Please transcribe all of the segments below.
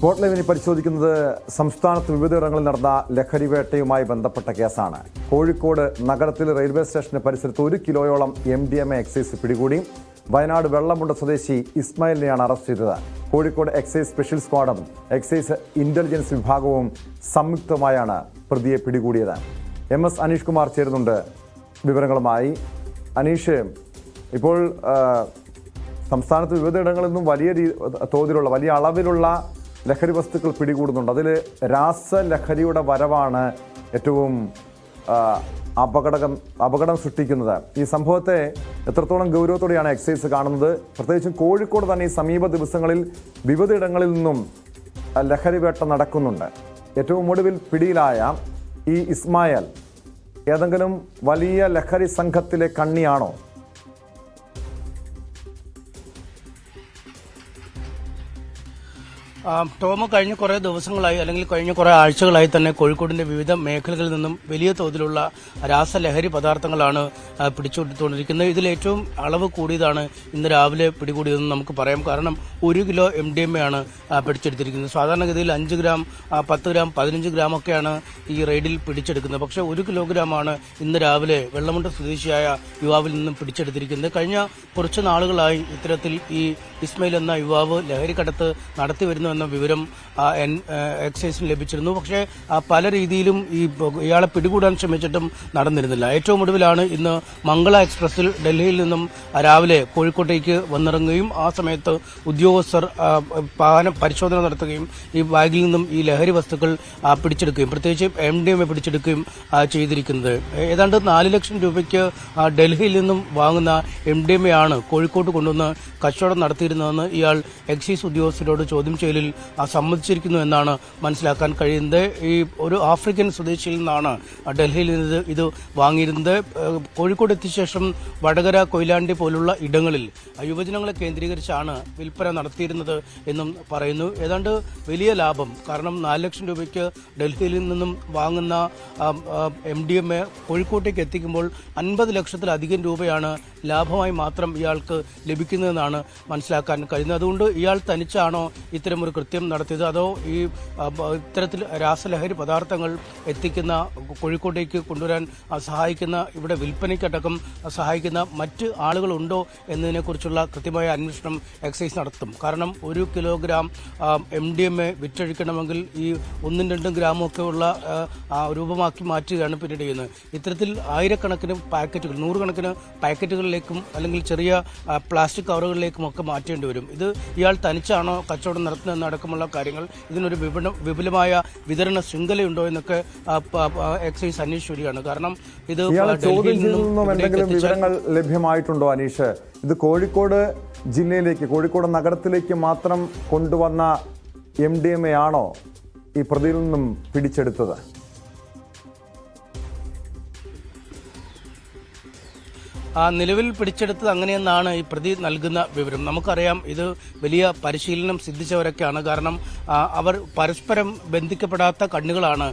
Spot ലൈവിനെ പരിശോധിക്കുന്നത് സംസ്ഥാനത്ത് വിവിധയിടങ്ങളിൽ നടന്ന ലഹരി വേട്ടയുമായി ബന്ധപ്പെട്ട കേസാണ്. കോഴിക്കോട് നഗരത്തിൽ റെയിൽവേ സ്റ്റേഷന് പരിസരത്ത് ഒരു കിലോയോളം M D M A excise പിടികൂടി. വയനാട് വെള്ളമുണ്ട സ്വദേശി ഇസ്മായിലിനെയാണ് അറസ്റ്റ് ചെയ്തത്. കോഴിക്കോട് എക്സൈസ് സ്പെഷ്യൽ സ്ക്വാഡും എക്സൈസ് ഇന്റലിജൻസ് വിഭാഗവും സംയുക്തമായാണ് പ്രതിയെ പിടികൂടിയത്. എം എസ് അനീഷ് കുമാർ ചേരുന്നുണ്ട് വിവരങ്ങളുമായി. അനീഷ് ഇപ്പോൾ സംസ്ഥാനത്ത് സംസ്ഥാനത്ത് വിവിധയിടങ്ങളിൽ നിന്നും വലിയ തോതിലുള്ള വലിയ അളവിലുള്ള ലഹരി വസ്തുക്കൾ പിടികൂടുന്നുണ്ട്. അതിൽ രാസലഹരിയുടെ വരവാണ് ഏറ്റവും അപകടകം അപകടം സൃഷ്ടിക്കുന്നത്. ഈ സംഭവത്തെ എത്രത്തോളം ഗൗരവത്തോടെയാണ് എക്സൈസ് കാണുന്നത്? പ്രത്യേകിച്ചും കോഴിക്കോട് തന്നെ ഈ സമീപ ദിവസങ്ങളിൽ വിവിധ ഇടങ്ങളിൽ നിന്നും ലഹരി വേട്ട നടക്കുന്നുണ്ട്. ഏറ്റവും ഒടുവിൽ പിടിയിലായ ഈ ഇസ്മായൽ ഏതെങ്കിലും വലിയ ലഹരി സംഘത്തിലെ കണ്ണിയാണോ? ടോമ് കഴിഞ്ഞ കുറേ ദിവസങ്ങളായി അല്ലെങ്കിൽ കഴിഞ്ഞ കുറേ ആഴ്ചകളായി തന്നെ കോഴിക്കോടിന്റെ വിവിധ മേഖലകളിൽ നിന്നും വലിയ തോതിലുള്ള രാസലഹരി പദാർത്ഥങ്ങളാണ് ആ, പിടിച്ചുകൊടുത്തുകൊണ്ടിരിക്കുന്നത്. ഇതിൽ ഏറ്റവും അളവ് കൂടിയതാണ് ഇന്ന് രാവിലെ പിടികൂടിയതെന്ന് നമുക്ക് പറയാം. കാരണം ഒരു kilo M D M A ആണ് പിടിച്ചെടുത്തിരിക്കുന്നത്. സാധാരണഗതിയിൽ അഞ്ച് ഗ്രാം പത്ത് ഗ്രാം പതിനഞ്ച് ഗ്രാം ഒക്കെയാണ് ഈ റെയ്ഡിൽ പിടിച്ചെടുക്കുന്നത്. പക്ഷേ ഒരു കിലോഗ്രാമാണ് ഇന്ന് രാവിലെ വെള്ളമുണ്ട സ്വദേശിയായ യുവാവിൽ നിന്നും പിടിച്ചെടുത്തിരിക്കുന്നത്. കഴിഞ്ഞ കുറച്ച് നാളുകളായി ഇത്തരത്തിൽ ഈ ഇസ്മയിൽ എന്ന യുവാവ് ലഹരിക്കടത്ത് നടത്തി വരുന്നു എന്ന വിവരം എക്സൈസ് എക്സൈസിന് ലഭിച്ചിരുന്നു. പക്ഷേ പല രീതിയിലും ഈ ഇയാളെ പിടികൂടാൻ ശ്രമിച്ചിട്ടും നടന്നിരുന്നില്ല. ഏറ്റവും ഒടുവിലാണ് ഇന്ന് മംഗള എക്സ്പ്രസിൽ ഡൽഹിയിൽ നിന്നും രാവിലെ കോഴിക്കോട്ടേക്ക് വന്നിറങ്ങുകയും ആ സമയത്ത് ഉദ്യോഗസ്ഥർ പാന പരിശോധന നടത്തുകയും ഈ ബാഗിൽ നിന്നും ഈ ലഹരി വസ്തുക്കൾ പിടിച്ചെടുക്കുകയും പ്രത്യേകിച്ച് എം ഡി എം എ പിടിച്ചെടുക്കുകയും ചെയ്തിരിക്കുന്നത്. ഏതാണ്ട് നാല് ലക്ഷം രൂപയ്ക്ക് ഡൽഹിയിൽ നിന്നും വാങ്ങുന്ന എം ഡി എം എ ആണ് കോഴിക്കോട്ട് കൊണ്ടുവന്ന് കച്ചവടം നടത്തിയിരുന്നതെന്ന് ഇയാൾ എക്സൈസ് ഉദ്യോഗസ്ഥരോട് ചോദ്യം ചെയ്യലിൽ ആ, സമ്മതിച്ചിരിക്കുന്നു എന്നാണ് മനസ്സിലാക്കാൻ കഴിയുന്നത്. ഈ ഒരു ആഫ്രിക്കൻ സ്വദേശിയിൽ നിന്നാണ് ഡൽഹിയിൽ നിന്ന് ഇത് വാങ്ങിയിരുന്നത്. കോഴിക്കോട് എത്തിയ ശേഷം വടകര കൊയിലാണ്ടി പോലുള്ള ഇടങ്ങളിൽ യുവജനങ്ങളെ കേന്ദ്രീകരിച്ചാണ് വിൽപ്പന നടത്തിയിരുന്നത് എന്നും പറയുന്നു. ഏതാണ്ട് വലിയ ലാഭം കാരണം നാല് ലക്ഷം രൂപയ്ക്ക് ഡൽഹിയിൽ നിന്നും വാങ്ങുന്ന എം ഡി എം എ കോഴിക്കോട്ടേക്ക് എത്തിക്കുമ്പോൾ അൻപത് ലക്ഷത്തിലധികം രൂപയാണ് ലാഭമായി മാത്രം ഇയാൾക്ക് ലഭിക്കുന്നതെന്നാണ് മനസ്സിലാക്കാൻ കഴിയുന്നത്. അതുകൊണ്ട് ഇയാൾ തനിച്ചാണോ ഇത്തരമൊരു കൃത്യം നടത്തിയത്? അതോ ഈ ഇത്തരത്തിൽ രാസലഹരി പദാർത്ഥങ്ങൾ എത്തിക്കുന്ന കോഴിക്കോട്ടേക്ക് കൊണ്ടുവരാൻ സഹായിക്കുന്ന ഇവിടെ വിൽപ്പനയ്ക്കടക്കം സഹായിക്കുന്ന മറ്റ് ആളുകളുണ്ടോ എന്നതിനെക്കുറിച്ചുള്ള കൃത്യമായ അന്വേഷണം എക്സൈസ് നടത്തും. കാരണം ഒരു kilogram M D M A വിറ്റഴിക്കണമെങ്കിൽ ഈ ഒന്നും രണ്ടും ഗ്രാമൊക്കെ ഉള്ള രൂപമാക്കി മാറ്റുകയാണ് പിന്നീട് ചെയ്യുന്നത്. ഇത്തരത്തിൽ ആയിരക്കണക്കിന് പാക്കറ്റുകൾ നൂറുകണക്കിന് പാക്കറ്റുകളിലേക്കും അല്ലെങ്കിൽ ചെറിയ പ്ലാസ്റ്റിക് കവറുകളിലേക്കും ഒക്കെ മാറ്റേണ്ടി വരും. ഇത് ഇയാൾ തനിച്ചാണോ കച്ചവടം നടത്തുന്നതെന്ന് അടക്കമുള്ള കാര്യങ്ങൾ ഇതിനൊരു വിപണ വിപുലമായ വിതരണ ശൃംഖലയുണ്ടോ എന്നൊക്കെ എക്സൈസ് അന്വേഷിക്കുകയാണ് കാരണം ഇത് ചോദ്യം നിന്നും എന്തെങ്കിലും വിവരങ്ങൾ ലഭ്യമായിട്ടുണ്ടോ അനീഷ്? ഇത് കോഴിക്കോട് ജില്ലയിലേക്ക് കോഴിക്കോട് നഗരത്തിലേക്ക് മാത്രം കൊണ്ടുവന്ന എം ഡി എം എ ആണോ ഈ പ്രതിയിൽ നിന്നും പിടിച്ചെടുത്തത്? നിലവിൽ പിടിച്ചെടുത്തത് അങ്ങനെയെന്നാണ് ഈ പ്രതി നൽകുന്ന വിവരം. നമുക്കറിയാം ഇത് വലിയ പരിശീലനം സിദ്ധിച്ചവരൊക്കെയാണ്. കാരണം അവർ പരസ്പരം ബന്ധിക്കപ്പെടാത്ത കണ്ണുകളാണ്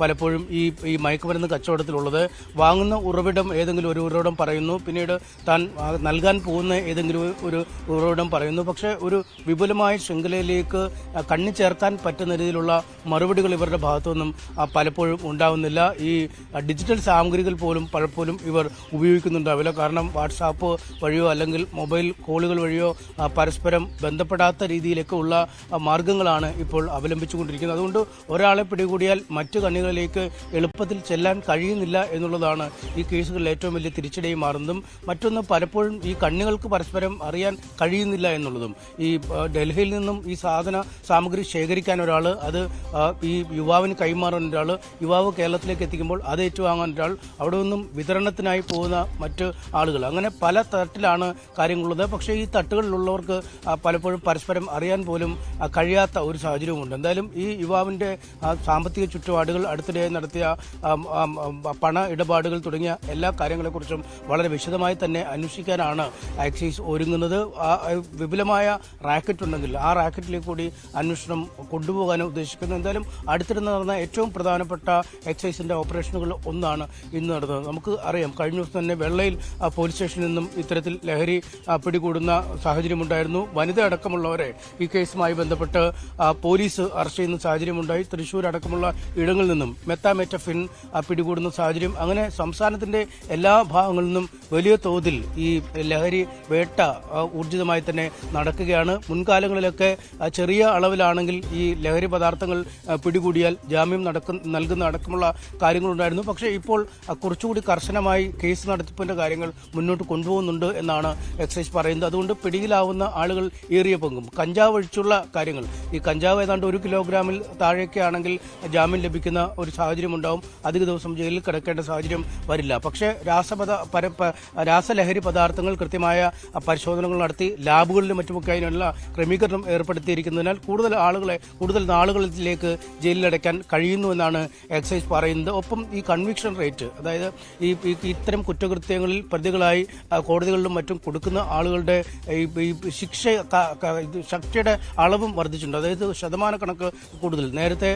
പലപ്പോഴും ഈ ഈ മയക്കുമരുന്ന് കച്ചവടത്തിലുള്ളത്. വാങ്ങുന്ന ഉറവിടം ഏതെങ്കിലും ഒരു ഉറവിടം പറയുന്നു. പിന്നീട് താൻ നൽകാൻ പോകുന്ന ഏതെങ്കിലും ഒരു ഉറവിടം പറയുന്നു. പക്ഷേ ഒരു വിപുലമായ ശൃംഖലയിലേക്ക് കണ്ണി ചേർക്കാൻ പറ്റുന്ന രീതിയിലുള്ള മറുപടികൾ ഇവരുടെ ഭാഗത്തുനിന്നും പലപ്പോഴും ഉണ്ടാവുന്നില്ല. ഈ ഡിജിറ്റൽ സാമഗ്രികൾ പോലും പലപ്പോഴും ഇവർ ഉപയോഗിക്കുന്നുണ്ടാവില്ല. കാരണം വാട്സാപ്പ് വഴിയോ അല്ലെങ്കിൽ മൊബൈൽ കോളുകൾ വഴിയോ പരസ്പരം ബന്ധപ്പെടാത്ത രീതിയിലൊക്കെ ഉള്ള മാർഗങ്ങളാണ് ഇപ്പോൾ അവലംബിച്ചുകൊണ്ടിരിക്കുന്നത്. അതുകൊണ്ട് ഒരാളെ പിടികൂടിയാൽ മറ്റു കണ്ണികളിലേക്ക് എളുപ്പത്തിൽ ചെല്ലാൻ കഴിയുന്നില്ല എന്നുള്ളതാണ് ഈ കേസുകളിൽ ഏറ്റവും വലിയ തിരിച്ചടിയായി മാറുന്നതും മറ്റൊന്ന് പലപ്പോഴും ഈ കണ്ണികൾക്ക് പരസ്പരം അറിയാൻ കഴിയുന്നില്ല എന്നുള്ളതും. ഈ ഡൽഹിയിൽ നിന്നും ഈ സാധന സാമഗ്രി ശേഖരിക്കാൻ ഒരാൾ അത് ഈ യുവാവിന് കൈമാറുന്ന ഒരാൾ യുവാവ് കേരളത്തിലേക്ക് എത്തിക്കുമ്പോൾ അത് ഏറ്റുവാങ്ങാൻ ഒരാൾ അവിടെ നിന്നും വിതരണത്തിനായി പോകുന്ന മറ്റ് ആളുകൾ. അങ്ങനെ പല തട്ടിലാണ് കാര്യങ്ങളുള്ളത്. പക്ഷേ ഈ തട്ടുകളിലുള്ളവർക്ക് പലപ്പോഴും പരസ്പരം അറിയാൻ പോലും കഴിയാത്ത ഒരു സാഹചര്യവുമുണ്ട്. എന്തായാലും ഈ യുവാവിന്റെ സാമ്പത്തിക ചുറ്റുപാടുകൾ അടുത്തിടെ നടത്തിയ പണ ഇടപാടുകൾ തുടങ്ങിയ എല്ലാ കാര്യങ്ങളെക്കുറിച്ചും വളരെ വിശദമായി തന്നെ അന്വേഷിക്കാനാണ് എക്സൈസ് ഒരുങ്ങുന്നത്. വിപുലമായ റാക്കറ്റ് ഉണ്ടെങ്കിൽ ആ റാക്കറ്റിലേക്ക് കൂടി അന്വേഷണം കൊണ്ടുപോകാൻ ഉദ്ദേശിക്കുന്നു. എന്തായാലും അടുത്തിടെ നടന്ന ഏറ്റവും പ്രധാനപ്പെട്ട എക്സൈസിന്റെ ഓപ്പറേഷനുകൾ ഒന്നാണ് ഇന്ന് നടന്നത്. നമുക്ക് അറിയാം കഴിഞ്ഞ ദിവസം തന്നെ വെള്ളയിൽ പോലീസ് സ്റ്റേഷനിൽ നിന്നും ഇത്തരത്തിൽ ലഹരി പിടികൂടുന്ന സാഹചര്യമുണ്ടായിരുന്നു. വനിത അടക്കമുള്ളവരെ ഈ കേസുമായി ബന്ധപ്പെട്ട് പോലീസ് അറസ്റ്റ് ചെയ്യുന്ന സാഹചര്യമുണ്ടായി. തൃശൂർ അടക്കമുള്ള ഇടങ്ങളിൽ നിന്നും മെത്താമെറ്റഫിൻ പിടികൂടുന്ന സാഹചര്യം. അങ്ങനെ സംസ്ഥാനത്തിന്റെ എല്ലാ ഭാഗങ്ങളിൽ നിന്നും വലിയ തോതിൽ ഈ ലഹരി വേട്ട ഊർജിതമായി തന്നെ നടക്കുകയാണ്. മുൻകാലങ്ങളിലൊക്കെ ചെറിയ അളവിലാണെങ്കിൽ ഈ ലഹരി പദാർത്ഥങ്ങൾ പിടികൂടിയാൽ ജാമ്യം നടക്കുന്ന നൽകുന്ന അടക്കമുള്ള കാര്യങ്ങളുണ്ടായിരുന്നു. പക്ഷേ ഇപ്പോൾ കുറച്ചുകൂടി കർശനമായി കേസ് നടത്തിപ്പിന്റെ കാര്യങ്ങൾ മുന്നോട്ട് കൊണ്ടുപോകുന്നുണ്ട് എന്നാണ് എക്സൈസ് പറയുന്നത്. അതുകൊണ്ട് പിടിയിലാവുന്ന ആളുകൾ ഏറിയ പങ്കും. കഞ്ചാവ് ഒഴിച്ചുള്ള കാര്യങ്ങൾ. ഈ കഞ്ചാവ് ഏതാണ്ട് ഒരു കിലോഗ്രാമിൽ താഴേക്ക് ആണെങ്കിൽ ജാമ്യം ലഭിക്കുന്ന ഒരു സാഹചര്യം ഉണ്ടാവും. അധിക ദിവസം ജയിലിൽ കിടക്കേണ്ട സാഹചര്യം വരില്ല. പക്ഷേ രാസപദ രാസലഹരി പദാർത്ഥങ്ങൾ കൃത്യമായ പരിശോധനകൾ നടത്തി ലാബുകളിലും മറ്റുമൊക്കെ അതിനുള്ള ക്രമീകരണം ഏർപ്പെടുത്തിയിരിക്കുന്നതിനാൽ കൂടുതൽ ആളുകളെ കൂടുതൽ നാളുകളിലേക്ക് ജയിലിലടയ്ക്കാൻ കഴിയുന്നുവെന്നാണ് എക്സൈസ് പറയുന്നത്. ഒപ്പം ഈ കൺവിക്ഷൻ റേറ്റ് അതായത് ഈ- ഇത്തരം കുറ്റകൃത്യങ്ങളിൽ പ്രതികളായി കോടതികളിലും മറ്റും കൊടുക്കുന്ന ആളുകളുടെ ഈ ശിക്ഷ ശക്തിയുടെ ശിക്ഷയുടെ അളവും വർദ്ധിച്ചിട്ടുണ്ട്. അതായത് ശതമാന കണക്ക് കൂടുതൽ. നേരത്തെ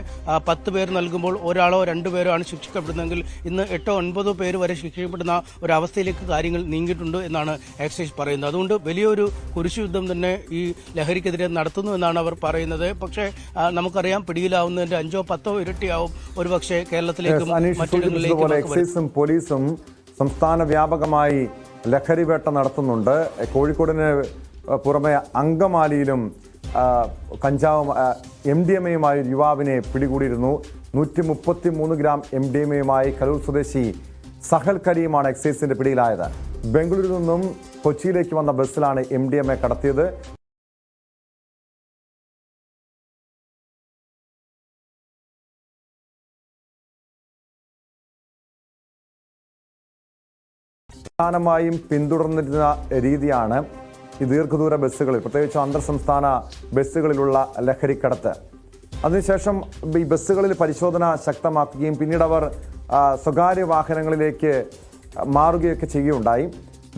പത്ത് പേർ നൽകുമ്പോൾ ഒരാളോ രണ്ടു പേരോ ആണ് ശിക്ഷിക്കപ്പെടുന്നതെങ്കിൽ ഇന്ന് എട്ടോ ഒൻപതോ പേര് വരെ ശിക്ഷിക്കപ്പെടുന്ന ഒരവസ്ഥയിലേക്ക് കാര്യങ്ങൾ നീങ്ങിയിട്ടുണ്ട് എന്നാണ് എക്സൈസ് പറയുന്നത്. അതുകൊണ്ട് വലിയൊരു കുരിശുയുദ്ധം തന്നെ ഈ ലഹരിക്കെതിരെ നടത്തുന്നു എന്നാണ് അവർ പറയുന്നത്. പക്ഷേ നമുക്കറിയാം പിടിയിലാവുന്നതിന്റെ അഞ്ചോ പത്തോ ഇരട്ടിയാവും ഒരുപക്ഷെ കേരളത്തിലേക്കും മറ്റിടങ്ങളിലേക്കും. എക്സൈസും പോലീസും സംസ്ഥാന വ്യാപകമായി ലഹരിവേട്ട നടത്തുന്നുണ്ട്. കോഴിക്കോടിന് പുറമെ അങ്കമാലിയിലും കഞ്ചാവ് എം ഡി എം എയുമായി ഒരു യുവാവിനെ പിടികൂടിയിരുന്നു. നൂറ്റി മുപ്പത്തി മൂന്ന് ഗ്രാം എം ഡി എം എയുമായി കലൂർ സ്വദേശി സഹൽ കരീമാണ് എക്സൈസിന്റെ പിടിയിലായത്. ബംഗളൂരുവിൽ നിന്നും കൊച്ചിയിലേക്ക് വന്ന ബസ്സിലാണ് എം ഡി എം എ കടത്തിയത്. പ്രധാനമായും പിന്തുടർന്നിരുന്ന രീതിയാണ് ഈ ദീർഘദൂര ബസ്സുകളിൽ പ്രത്യേകിച്ച് അന്തർ സംസ്ഥാന ബസ്സുകളിലുള്ള ലഹരിക്കടത്ത്. അതിനുശേഷം ഈ ബസ്സുകളിൽ പരിശോധന ശക്തമാക്കുകയും പിന്നീട് അവർ സ്വകാര്യ വാഹനങ്ങളിലേക്ക് മാറുകയൊക്കെ ചെയ്യുകയുണ്ടായി.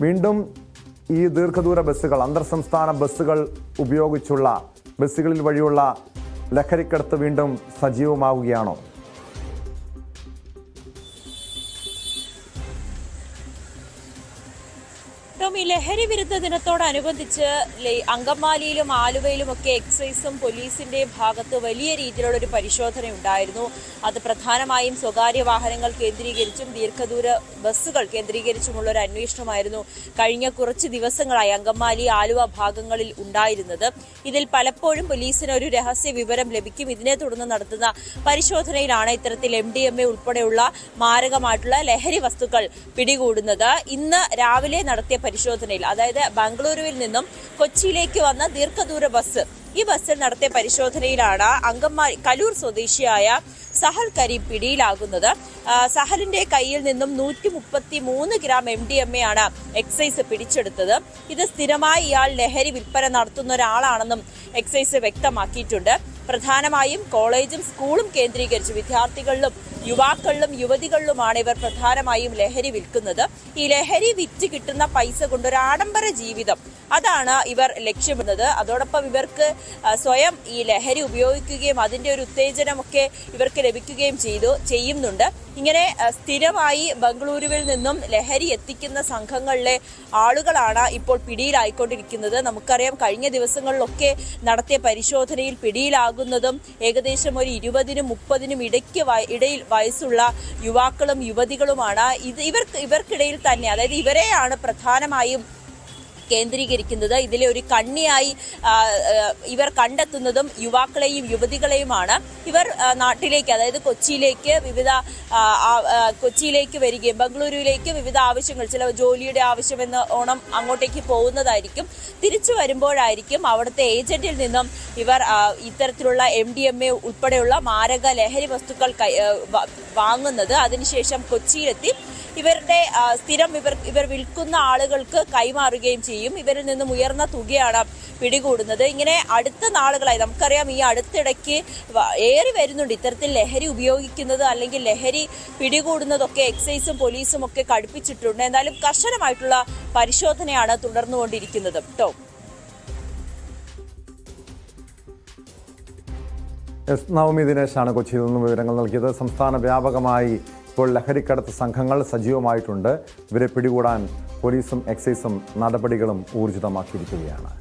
വീണ്ടും ഈ ദീർഘദൂര ബസ്സുകൾ അന്തർ സംസ്ഥാന ബസ്സുകൾ ഉപയോഗിച്ചുള്ള ബസ്സുകളിൽ വഴിയുള്ള ലഹരിക്കടത്ത് വീണ്ടും സജീവമാവുകയാണോ? ലഹരി വിരുദ്ധ ദിനത്തോടനുബന്ധിച്ച് അങ്കമാലിയിലും ആലുവയിലും ഒക്കെ എക്സൈസും പോലീസിന്റെ ഭാഗത്ത് വലിയ രീതിയിലുള്ള ഒരു പരിശോധന ഉണ്ടായിരുന്നു അത് പ്രധാനമായും സ്വകാര്യ വാഹനങ്ങൾ കേന്ദ്രീകരിച്ചും ദീർഘദൂര ബസ്സുകൾ കേന്ദ്രീകരിച്ചുമുള്ള ഒരു അന്വേഷണമായിരുന്നു കഴിഞ്ഞ കുറച്ച് ദിവസങ്ങളായി അങ്കമാലി ആലുവ ഭാഗങ്ങളിൽ ഉണ്ടായിരുന്നത്. ഇതിൽ പലപ്പോഴും പോലീസിന് ഒരു രഹസ്യ വിവരം ലഭിക്കും. ഇതിനെ തുടർന്ന് നടത്തുന്ന പരിശോധനയിലാണ് ഇത്തരത്തിൽ എം ഡി എം എ ഉൾപ്പെടെയുള്ള മാരകമായിട്ടുള്ള ലഹരി വസ്തുക്കൾ പിടികൂടുന്നത്. ഇന്ന് രാവിലെ നടത്തിയ പരിശോധനയിൽ അതായത് ബംഗളൂരുവിൽ നിന്നും കൊച്ചിയിലേക്ക് വന്ന ദീർഘദൂര ബസ്. ഈ ബസ്സിൽ നടത്തിയ പരിശോധനയിലാണ് അങ്കമാലി കലൂർ സ്വദേശിയായ സഹൽ കരീം പിടിയിലാകുന്നത്. സഹലിന്റെ കയ്യിൽ നിന്നും നൂറ്റി മുപ്പത്തി മൂന്ന് gram M D M A ആണ് എക്സൈസ് പിടിച്ചെടുത്തത്. ഇത് സ്ഥിരമായി ഇയാൾ ലഹരി വിൽപ്പന നടത്തുന്ന ഒരാളാണെന്നും എക്സൈസ് വ്യക്തമാക്കിയിട്ടുണ്ട്. പ്രധാനമായും കോളേജും സ്കൂളും കേന്ദ്രീകരിച്ച് വിദ്യാർത്ഥികളിലും യുവാക്കളിലും യുവതികളിലുമാണ് ഇവർ പ്രധാനമായും ലഹരി വിൽക്കുന്നത്. ഈ ലഹരി വിറ്റ് കിട്ടുന്ന പൈസ കൊണ്ട് ഒരു ആഡംബര ജീവിതം. അതാണ് ഇവർ ലക്ഷ്യമിടുന്നത്. അതോടൊപ്പം ഇവർക്ക് സ്വയം ഈ ലഹരി ഉപയോഗിക്കുകയും അതിന്റെ ഒരു ഉത്തേജനമൊക്കെ ഇവർക്ക് ലഭിക്കുകയും ചെയ്തു ചെയ്യുന്നുണ്ട്. ഇങ്ങനെ സ്ഥിരമായി ബംഗളൂരുവിൽ നിന്നും ലഹരി എത്തിക്കുന്ന സംഘങ്ങളിലെ ആളുകളാണ് ഇപ്പോൾ പിടിയിലായിക്കൊണ്ടിരിക്കുന്നത്. നമുക്കറിയാം കഴിഞ്ഞ ദിവസങ്ങളിലൊക്കെ നടത്തിയ പരിശോധനയിൽ പിടിയിലാകുന്നതും ഏകദേശം ഒരു ഇരുപതിനും മുപ്പതിനും ഇടയ്ക്ക് ഇടയിൽ വയസ്സുള്ള യുവാക്കളും യുവതികളുമാണ്. ഇത് ഇവർക്ക് ഇവർക്കിടയിൽ തന്നെ അതായത് ഇവരെയാണ് പ്രധാനമായും കേന്ദ്രീകരിക്കുന്നത്. ഇതിലെ ഒരു കണ്ണിയായി ഇവർ കണ്ടെത്തുന്നതും യുവാക്കളെയും യുവതികളെയുമാണ്. ഇവർ നാട്ടിലേക്ക് അതായത് കൊച്ചിയിലേക്ക് വിവിധ കൊച്ചിയിലേക്ക് വരികയും ബംഗളൂരുവിലേക്ക് വിവിധ ആവശ്യങ്ങൾ ചില ജോലിയുടെ ആവശ്യമെന്ന് ഓണം അങ്ങോട്ടേക്ക് പോകുന്നതായിരിക്കും. തിരിച്ചു വരുമ്പോഴായിരിക്കും അവിടുത്തെ ഏജന്റിൽ നിന്നും ഇവർ ഇത്തരത്തിലുള്ള എം ഡി എം എ ഉൾപ്പെടെയുള്ള മാരക ലഹരി വസ്തുക്കൾ വാങ്ങുന്നത്. അതിനുശേഷം കൊച്ചിയിലെത്തി. ഇവരുടെ സ്ഥിരം ഇവർ ഇവർ വിൽക്കുന്ന ആളുകൾക്ക് കൈമാറുകയും ചെയ്യും. ഇവരിൽ നിന്നും ഉയർന്ന തുകയാണ് പിടികൂടുന്നത്. ഇങ്ങനെ അടുത്ത നാളുകളായി നമുക്കറിയാം ഈ അടുത്തിടയ്ക്ക് ഏറി വരുന്നുണ്ട്. ഇത്തരത്തിൽ ലഹരി ഉപയോഗിക്കുന്നത് അല്ലെങ്കിൽ ലഹരി പിടികൂടുന്നതൊക്കെ എക്സൈസും പോലീസും ഒക്കെ കടുപ്പിച്ചിട്ടുണ്ട്. എന്നാലും കർശനമായിട്ടുള്ള പരിശോധനയാണ് തുടർന്നുകൊണ്ടിരിക്കുന്നത്. കേട്ടോ. എസ്. നവമി ദിനേശാണ് കൊച്ചിയിൽ നിന്നും വിവരങ്ങൾ നൽകിയത്. സംസ്ഥാന വ്യാപകമായി ഇപ്പോൾ ലഹരിക്കടത്ത് സംഘങ്ങൾ സജീവമായിട്ടുണ്ട്. ഇവരെ പിടികൂടാൻ പോലീസും എക്സൈസും നടപടികളും ഊർജിതമാക്കിയിരിക്കുകയാണ്.